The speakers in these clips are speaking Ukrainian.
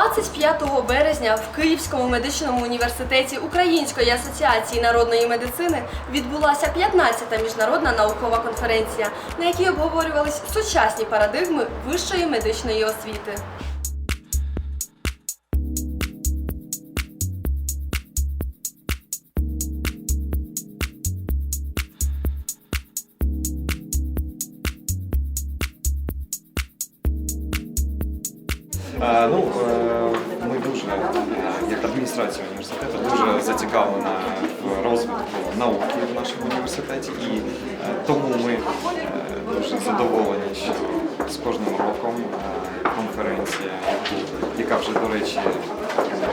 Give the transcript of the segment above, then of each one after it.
25 березня в Київському медичному університеті Української асоціації народної медицини відбулася 15-та міжнародна наукова конференція, на якій обговорювались сучасні парадигми вищої медичної освіти. Е, Ну, адміністрація університету, дуже зацікавлена в розвитку науки в нашому університеті, і е, тому ми е, дуже задоволені, що з кожним роком е, конференція, яка вже, до речі,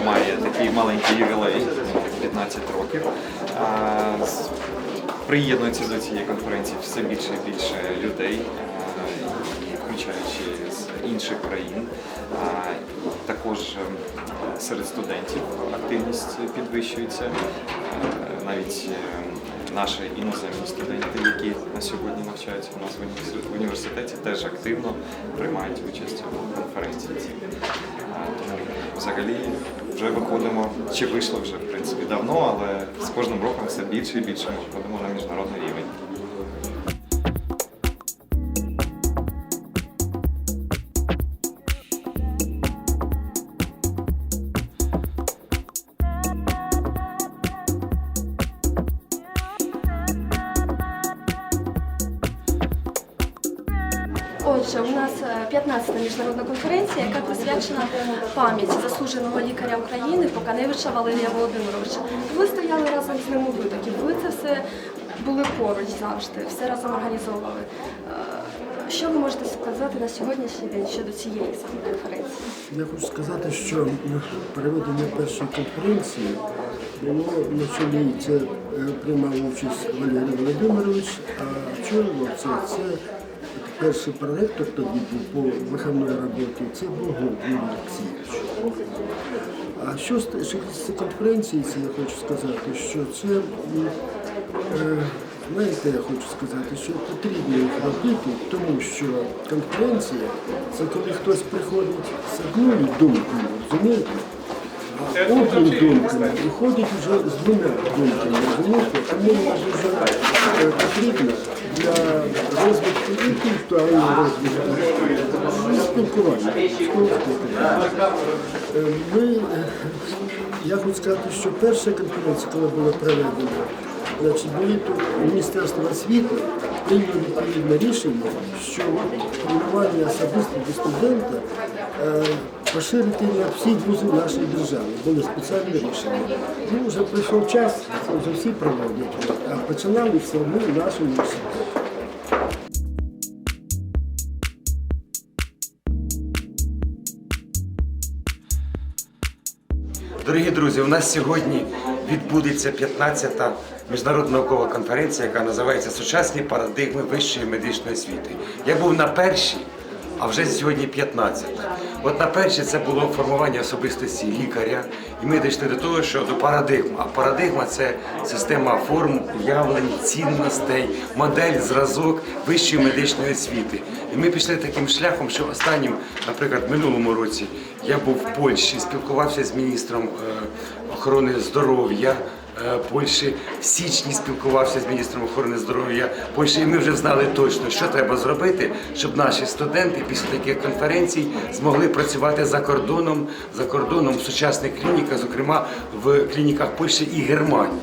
має такий маленький ювілей 15 років. Приєднується до цієї конференції все більше і більше людей, включаючи з інших країн. Також е, серед студентів активність підвищується. Е, Навіть е, наші іноземні студенти, які на сьогодні навчаються у нас в університеті- теж активно приймають участь у конференції. Тому взагалі вже виходимо, чи вийшло вже в принципі давно, але з кожним роком все більше і більше ми виходимо на міжнародний рівень. Отже, у нас е, 15-та міжнародна конференція, яка присвячена пам'яті заслуженого лікаря України Поканевича Валерія Володимировича. Ви стояли разом з ним у витокі. Ви це все були поруч завжди, все разом організовували. Е, Що ви можете сказати на сьогоднішній день щодо цієї конференції? Я хочу сказати, що переведення першої конференції було на чолі. Це е, приймав участь Валерій Володимирович, а очолював це, це перший проректор тоді був по виховної роботі, це був Юрій Олексійович. А що з конференції, це я хочу сказати, що це, е, знаєте, я хочу сказати, що потрібно їх робити, тому що конференція це коли хтось приходить з одною думкою, розумієте? А одним думками виходить вже з двома думками, розумієте? Тому дуже е, потрібна для розвитку інтелектуального розвитку, ну, спілкування. Ми, я хочу сказати, що перша конференція, коли була проведена, значить, були тут Міністерство освіти прийняло відповідне рішення, що тренування особисто до студента е, поширити на всі вузи нашої держави. Були спеціальні рішення. Ну, вже прийшов час, вже всі проводять, а починали все ми наш університет. Дорогі друзі, у нас сьогодні відбудеться 15-та міжнародна наукова конференція, яка називається Сучасні парадигми вищої медичної освіти. Я був на першій, а вже сьогодні 15-та. От на першій це було формування особистості лікаря, і ми дійшли до того, що до парадигм. А парадигма це система форм, уявлень, цінностей, модель, зразок вищої медичної освіти. І ми пішли таким шляхом, що останнім, наприклад, в минулому році я був в Польщі, спілкувався з міністром е, охорони здоров'я. е, Польщі в січні спілкувався з міністром охорони здоров'я Польщі, і ми вже знали точно, що треба зробити, щоб наші студенти після таких конференцій змогли працювати за кордоном, за кордоном в сучасних клініках, зокрема в клініках Польщі і Германії.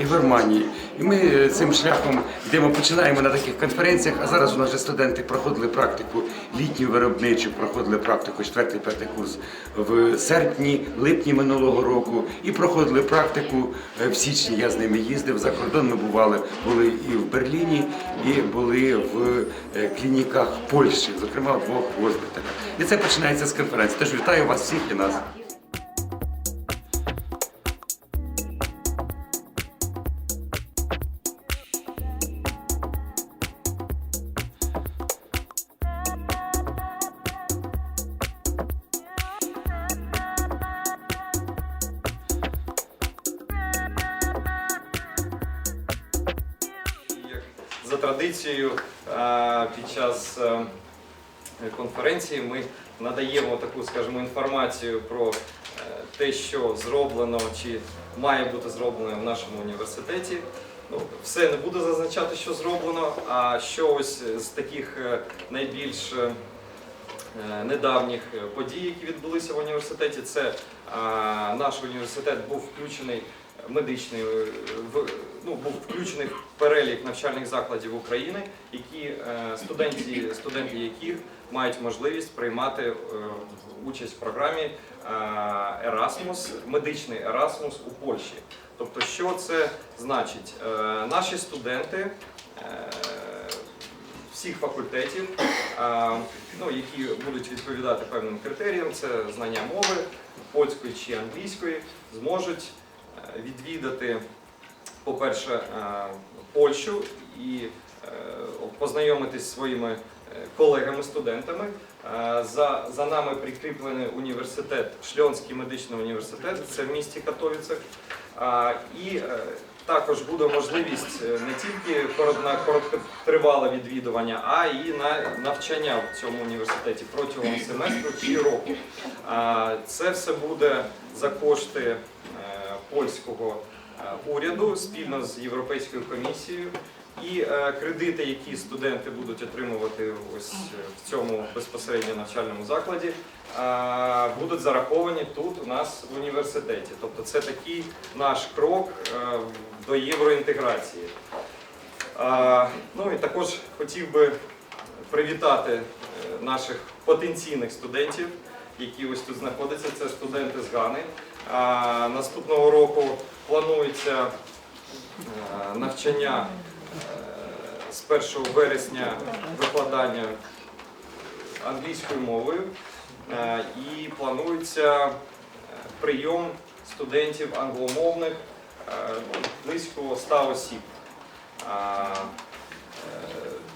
І Германії. І ми е, цим шляхом йдемо, починаємо на таких конференціях. А зараз у нас вже студенти проходили практику літню виробничу, проходили практику 4-5 курс в серпні, липні минулого року, і проходили практику е, в січні. Я з ними їздив за кордон. Ми бували були і в Берліні, і були в е, клініках Польщі, зокрема в двох госпіталях. І це починається з конференції. Тож вітаю вас всіх і нас. Традицією, е, під час е, конференції ми надаємо таку, скажімо, інформацію про е, те, що зроблено чи має бути зроблено в нашому університеті. Ну, все не буду зазначати, що зроблено, а що ось з таких найбільш недавніх е, подій, які відбулися в університеті, це е, наш університет був включений медичний е, ну був включений в перелік навчальних закладів України, які е, студенти, студенти яких мають можливість приймати е, участь в програмі е, Erasmus, медичний Erasmus у Польщі. Тобто, що це значить? Е, Наші студенти е, всіх факультетів, ну, які будуть відповідати певним критеріям, це знання мови польської чи англійської, зможуть е, відвідати, по-перше, е, Польщу і е, познайомитись зі своїми колегами-студентами. За, за нами прикріплений університет, Шльонський медичний університет, це в місті Катовіцях. І також буде можливість е, не тільки на короткотривале відвідування, а і на навчання в цьому університеті протягом семестру чи року. Це все буде за кошти е, польського е, уряду спільно з Європейською комісією. І е, кредити, які студенти будуть отримувати ось е, в цьому безпосередньо навчальному закладі, е, будуть зараховані тут у нас в університеті. Тобто це такий наш крок до євроінтеграції. Ну і також хотів би привітати наших потенційних студентів, які ось тут знаходяться. Це студенти з Гани. Наступного року планується навчання з 1 вересня викладання англійською мовою Е, і планується е, прийом студентів англомовних е, близько 100 осіб.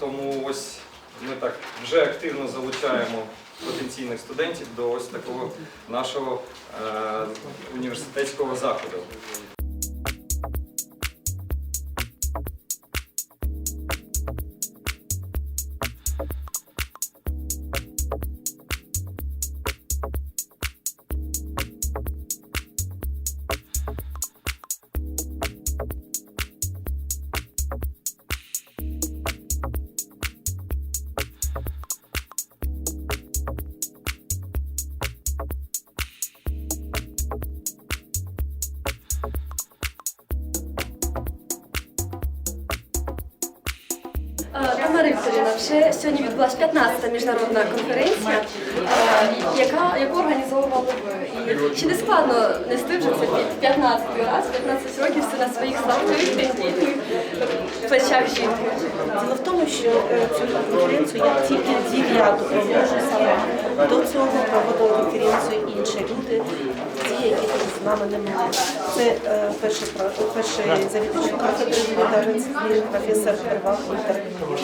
Тому ось ми так вже активно залучаємо потенційних студентів до ось такого нашого університетського заходу. Тамара Вікторівна, вже сьогодні відбулася 15-та міжнародна конференція, е, яка, яку організовували ви. І чи не складно нести вже це 15 раз, 15 років все на своїх слабких тендітних плечах жінки? Діло в тому, що е, цю конференцію я тільки дев'яту проводжу сама. До цього проводили конференцію інші люди, ті, які нами немає. Це е, перший, перший завідувач кафедри професор Первак Віктор Іванович.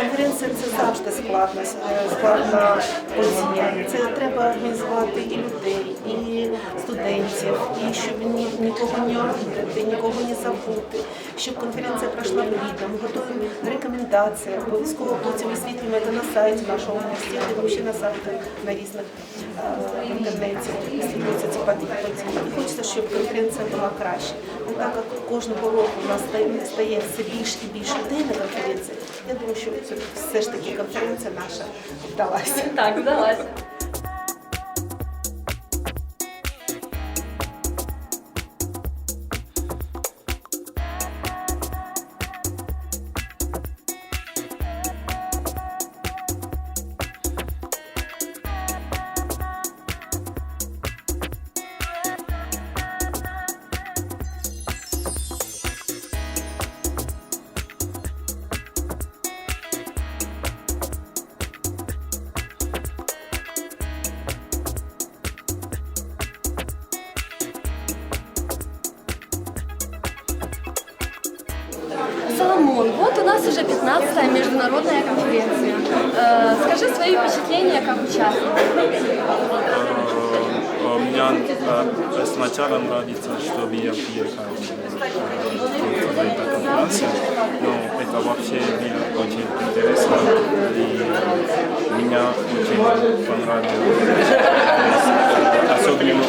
Конференція це завжди складна, е, складна подія. Це треба організувати і людей, і студентів, і щоб ні, нікого не обідати, нікого не забути, щоб конференція пройшла плідно. Ми готуємо рекомендації, обов'язково потім висвітлюємо це на сайті нашого університету, і ще на сайтах на різних е, інтернеті висвітлюються ці події. І хочеться, щоб конференція була краще. Ну, так як кожного року у нас стає все більше і більше людей на конференції, я думаю, що це все ж таки конференція наша вдалася. Так, вдалася. Соломон, вот у нас уже 15-я международная конференция. Э, скажи свои впечатления как участник. Э, Меня э, сначала нравится, что я приехал э, тут на эту конференцию, но это вообще было очень интересно. И меня очень понравилось. Особенно